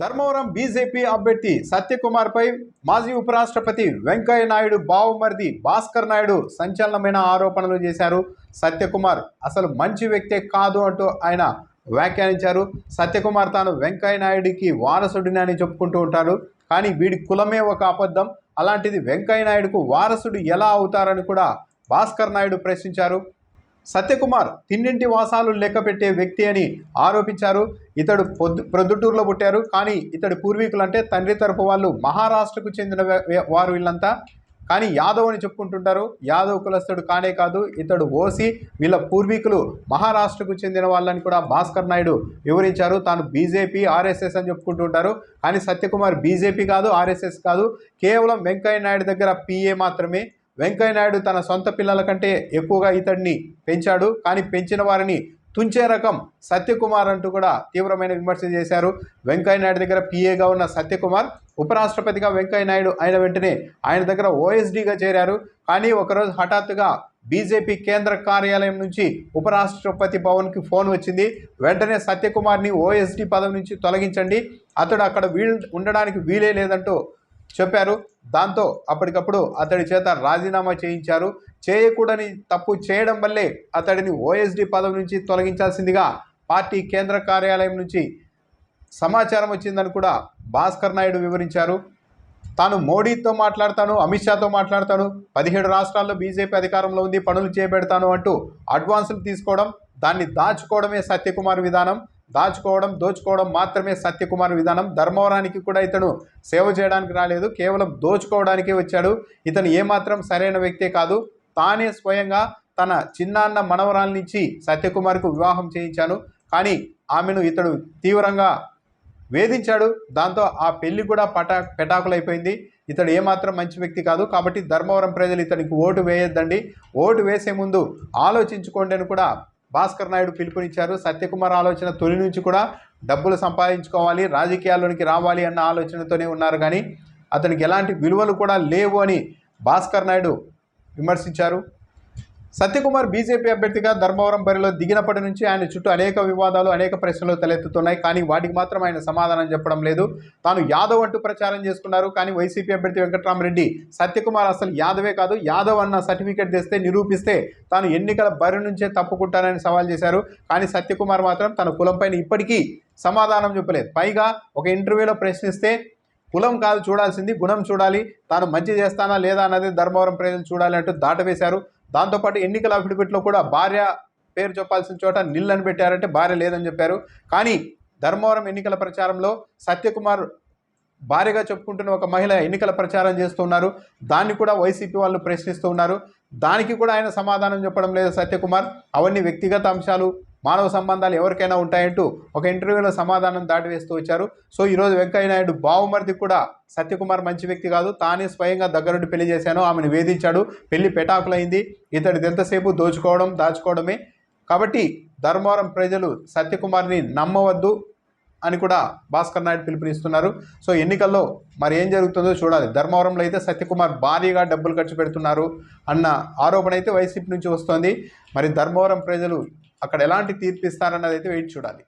Dharmavaram BJP అభ్యర్థి సత్యకుమార్పై మాజీ ఉపరాష్ట్రపతి వెంకయ్య నాయుడు బావుమరిది భాస్కర్ నాయుడు సంచలనమైన ఆరోపణలు చేశారు. సత్యకుమార్ అసలు మంచి వ్యక్తే కాదు అంటూ ఆయన వ్యాఖ్యానించారు. సత్యకుమార్ తాను వెంకయ్య నాయుడికి వారసుడిని అని చెప్పుకుంటూ ఉంటారు. కానీ వీడి కులమే ఒక అబద్ధం. అలాంటిది వెంకయ్య నాయుడుకు వారసుడు ఎలా అవుతారని కూడా భాస్కర్ నాయుడు ప్రశ్నించారు. సత్యకుమార్ తిన్నింటి వాసాలు లెక్కపెట్టే వ్యక్తి అని ఆరోపించారు. ఇతడు పొద్దు ప్రొద్దుటూరులో పుట్టారు. కానీ ఇతడి పూర్వీకులు అంటే తండ్రి తరపు వాళ్ళు మహారాష్ట్రకు చెందిన వారు వీళ్ళంతా. కానీ యాదవ్ అని చెప్పుకుంటుంటారు. యాదవ్ కులస్తుడు కానే కాదు ఇతడు ఓసి వీళ్ళ పూర్వీకులు మహారాష్ట్రకు చెందిన వాళ్ళని కూడా భాస్కర్ నాయుడు వివరించారు. తాను బీజేపీ ఆర్ఎస్ఎస్ అని చెప్పుకుంటుంటారు కానీ సత్యకుమార్ బీజేపీ కాదు ఆర్ఎస్ఎస్ కాదు. కేవలం వెంకయ్య నాయుడు దగ్గర పిఏ మాత్రమే. వెంకయ్య నాయుడు తన సొంత పిల్లల కంటే ఎక్కువగా ఇతడిని పెంచాడు. కానీ పెంచిన వారిని తుంచే రకం సత్యకుమార్ అంటూ కూడా తీవ్రమైన విమర్శ చేశారు. వెంకయ్య నాయుడు దగ్గర పిఏగా ఉన్న సత్యకుమార్ ఉపరాష్ట్రపతిగా వెంకయ్య నాయుడు అయిన వెంటనే ఆయన దగ్గర ఓఎస్డీగా చేరారు. కానీ ఒకరోజు హఠాత్తుగా బీజేపీ కేంద్ర కార్యాలయం నుంచి ఉపరాష్ట్రపతి భవన్కి ఫోన్ వచ్చింది. వెంటనే సత్యకుమార్ని ఓఎస్డీ పదవి నుంచి తొలగించండి. అతడు అక్కడ వీల్ ఉండడానికి వీలే లేదంటూ చెప్పారు. దాంతో అప్పటికప్పుడు అతడి చేత రాజీనామా చేయించారు. చేయకూడని తప్పు చేయడం వల్లే అతడిని ఓఎస్డి పదవి నుంచి తొలగించాల్సిందిగా పార్టీ కేంద్ర కార్యాలయం నుంచి సమాచారం వచ్చిందని కూడా భాస్కర్ నాయుడు వివరించారు. తాను మోడీతో మాట్లాడతాను అమిత్ షాతో మాట్లాడతాను పదిహేడు రాష్ట్రాల్లో బీజేపీ అధికారంలో ఉంది పనులు చేపెడతాను అంటూ అడ్వాన్సులు తీసుకోవడం దాన్ని దాచుకోవడమే సత్యకుమార్ విధానం. దాచుకోవడం దోచుకోవడం మాత్రమే సత్యకుమార్ విధానం. ధర్మవరానికి కూడా ఇతను సేవ చేయడానికి రాలేదు. కేవలం దోచుకోవడానికే వచ్చాడు. ఇతను ఏమాత్రం సరైన వ్యక్తే కాదు. తానే స్వయంగా తన చిన్నాన్న మనవరాలనిచ్చి సత్యకుమార్కు వివాహం చేయించాను. కానీ ఆమెను ఇతడు తీవ్రంగా వేధించాడు. దాంతో ఆ పెళ్ళి కూడా పటా పెటాకులైపోయింది. ఇతడు ఏమాత్రం మంచి వ్యక్తి కాదు. కాబట్టి ధర్మవరం ప్రజలు ఇతనికి ఓటు వేయొద్దండి. ఓటు వేసే ముందు ఆలోచించుకోండి అని కూడా భాస్కర్ నాయుడు పిలుపునిచ్చారు. సత్యకుమార్ ఆలోచన తొలి నుంచి కూడా డబ్బులు సంపాదించుకోవాలి రాజకీయాల్లోనికి రావాలి అన్న ఆలోచనతోనే ఉన్నారు. కానీ అతనికి ఎలాంటి విలువలు కూడా లేవు అని భాస్కర్ నాయుడు విమర్శించారు. సత్యకుమార్ బీజేపీ అభ్యర్థిగా ధర్మవరం బరిలో దిగినప్పటి నుంచి ఆయన చుట్టూ అనేక వివాదాలు అనేక ప్రశ్నలు తలెత్తుతున్నాయి. కానీ వాటికి మాత్రం ఆయన సమాధానం చెప్పడం లేదు. తాను యాదవ్ అంటూ ప్రచారం చేసుకున్నారు. కానీ వైసీపీ అభ్యర్థి వెంకట్రామరెడ్డి సత్యకుమార్ అసలు యాదవే కాదు యాదవ్ అన్న సర్టిఫికేట్ తెస్తే నిరూపిస్తే తాను ఎన్నికల బరి నుంచే తప్పుకుంటానని సవాల్ చేశారు. కానీ సత్యకుమార్ మాత్రం తన కులంపైన ఇప్పటికీ సమాధానం చెప్పలేదు. పైగా ఒక ఇంటర్వ్యూలో ప్రశ్నిస్తే కులం కాదు చూడాల్సింది గుణం చూడాలి తాను మంచి చేస్తానా లేదా అన్నది ధర్మవరం ప్రజలు చూడాలి అంటూ దాటవేశారు. దాంతోపాటు ఎన్నికల అఫిడవిట్లో కూడా భార్య పేరు చెప్పాల్సిన చోట నిల్ అని పెట్టారంటే భార్య లేదని చెప్పారు. కానీ ధర్మవరం ఎన్నికల ప్రచారంలో సత్యకుమార్ భార్యగా చెప్పుకుంటున్న ఒక మహిళ ఎన్నికల ప్రచారం చేస్తున్నారు. దాన్ని కూడా వైసీపీ వాళ్ళు ప్రశ్నిస్తూ ఉన్నారు. దానికి కూడా ఆయన సమాధానం చెప్పడం లేదు సత్యకుమార్. అవన్నీ వ్యక్తిగత అంశాలు. మానవ సంబంధాలు ఎవరికైనా ఉంటాయంటూ ఒక ఇంటర్వ్యూలో సమాధానం దాటివేస్తూ వచ్చారు. సో ఈరోజు వెంకయ్య నాయుడు బావుమర్ది కూడా సత్యకుమార్ మంచి వ్యక్తి కాదు. తానే స్వయంగా దగ్గరుండి పెళ్ళి చేశాను ఆమెను వేధించాడు పెళ్ళి పెటాకులైంది. ఇతడిది ఎంతసేపు దోచుకోవడం దాచుకోవడమే. కాబట్టి ధర్మవరం ప్రజలు సత్యకుమార్ని నమ్మవద్దు అని కూడా భాస్కర్ నాయుడు పిలుపునిస్తున్నారు. సో ఎన్నికల్లో మరి ఏం జరుగుతుందో చూడాలి. ధర్మవరంలో అయితే సత్యకుమార్ భారీగా డబ్బులు ఖర్చు పెడుతున్నారు అన్న ఆరోపణ అయితే వైసీపీ నుంచి వస్తోంది. మరి ధర్మవరం ప్రజలు అక్కడ ఎలాంటి తీర్పు ఇస్తారన్నది అయితే వెయిట్ చూడాలి.